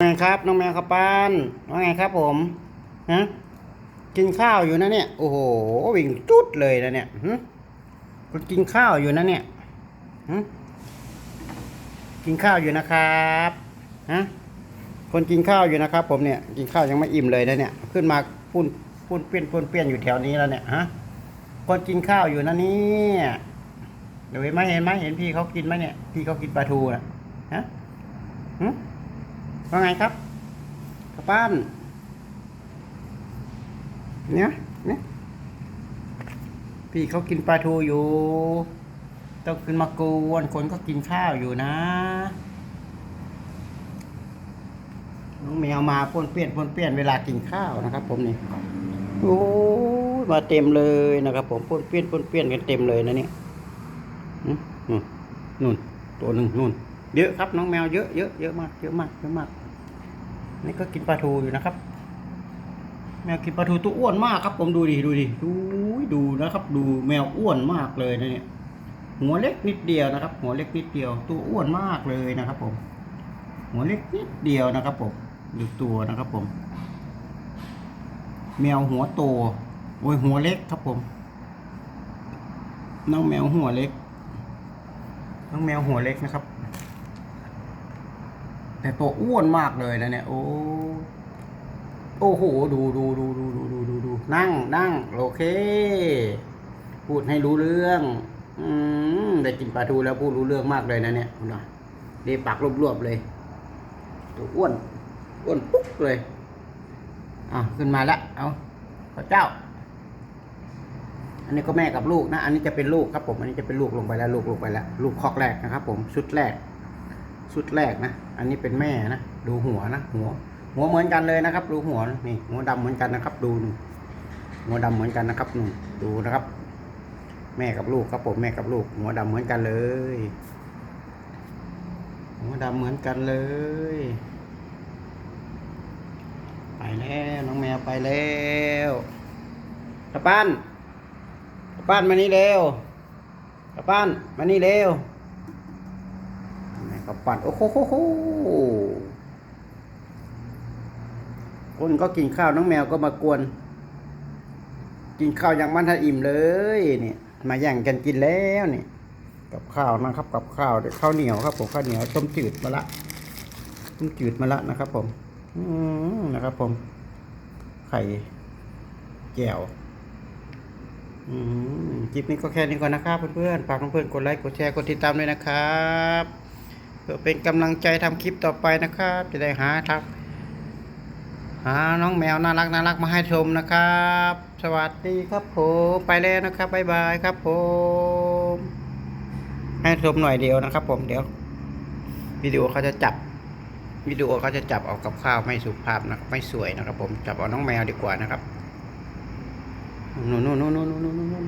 ไงครับน้องแมวครับปานว่าไงครับผมฮะกินข้าวอยู่นะเนี่ยโอ้โหวิ่งจุดเลยนะเนี่ยหึคุณกินข้าวอยู่นะเนี่ยหึกินข้าวอยู่นะครับฮะคนกินข้าวอยู่นะครับ ผมเนี่ยกินข้าวยังไม่อิ่มเลยนะเนี่ย ขึ้นมาปุ้นปุ้นเปี้ยนปุ้นเปี้ยนอยู่แถวนี้แล้วเนี่ยฮะคนกินข้าวอยู่นะเนี่ยเดี๋ยวเห็นไหมเห็นไหมเห็นพี่เขากินไหมเนี่ยพี่เขากินปลาทูนะฮะหึ ว่าไงครับกลับบ้านเนี่ยเนี่ยพี่เขากินปลาทูอยู่ ต้องขึ้นมากวนคนก็กินข้าวอยู่นะน้องแมวมาป้วนเปี้ยนป้วนเปี้ยนเวลากินข้าวนะครับ ผมนี่โอ้ยมาเต็มเลยนะครับ ผมป้วนเปี้ยนป้วนเปี้ยนกันเต็มเลยนะเนี่ยอืมนู่นนู่นตัวหนึ่งนู่น เยอะครับน้องแมวเยอะเยอะเยอะมากเยอะมากเยอะมากนี่ก็กินปลาทูอยู่นะครับ แมวกินปลาทูตัวอ้วนมากครับ ผมดูดิดูดิดูดูนะครับ ดูแมวอ้วนมากเลยนะเนี่ยหัวเล็กนิดเดียวนะครับ หัวเล็กนิดเดียว ตัวอ้วนมากเลยนะครับ ผม หัวเล็กนิดเดียวนะครับ ผมดูตัวนะครับ ผม แมวหัวโตโอ้ยหัวเล็กครับผม น้องแมวหัวเล็ก น้องแมวหัวเล็กนะครับ แต่ตัวอ้วนมากเลยนะเนี่ย โอ้โอ้โห ดูดูดูดูดูดูดูดูนั่งนั่งโอเค พูดให้รู้เรื่อง อืมได้กินปลาทูแล้วพูดรู้เรื่องมากเลยนะเนี่ยคุณน่ะเดปากรวบๆเลย ตัวอ้วนอ้วนปุ๊กเลยอะขึ้นมาแล้วเอาพระเจ้า อันนี้ก็แม่กับลูกนะ อันนี้จะเป็นลูกครับผม อันนี้จะเป็นลูกลงไปแล้ว ลูกลงไปแล้ว ลูกคอกแรกนะครับผม ชุดแรก ชุดแรกนะ อันนี้เป็นแม่นะ ดูหัวนะ หัว หัวเหมือนกันเลยนะครับ ดูหัวนี่ หัวดำเหมือนกันนะครับ ดูนี่หัวดำเหมือนกันนะครับนี่ดูนะครับ แม่กับลูกครับผมแม่กับลูก หัวดำเหมือนกันเลย หัวดำเหมือนกันเลย ไปแล้วน้องแมวไปแล้วกระปั้นกระปั้นมานี่เร็วกระปั้นมานี่เร็ว ก็ปั่นโอ้โหคนก็กินข้าวน้องแมวก็มากวน กินข้าวอย่างมันทันอิ่มเลยเนี่ยมาแย่งกันกินแล้วเนี่ยกับข้าวนะครับ กับข้าวเดี๋ยวข้าวเหนียวครับ ผมข้าวเหนียวต้มจืดมาละต้มจืดมาละนะครับ ผม อืมนะครับ ผม ไข่แก้วอืมคลิปนี้ก็แค่นี้ก่อนนะครับเพื่อนๆฝากเพื่อนๆกดไลค์กดแชร์กดติดตามด้วยนะครับ พื่อเป็นกำลังใจทำคลิปต่อไปนะครับ จะได้หาทักหาน้องแมวน่ารักน่ารักมาให้ชมนะครับ สวัสดีครับผมไปแล้วนะครับบ๊ายบายครับผมให้ชมหน่อยเดียวนะครับ ผมเดี๋ยววิดีโอเขาจะจับวิดีโอเขาจะจับเอากับข้าวไม่สุภาพนะไม่สวยนะครับ ผมจับเอาน้องแมวดีกว่านะครับนู่นนู่นนู่นนู่นนู่นนู่น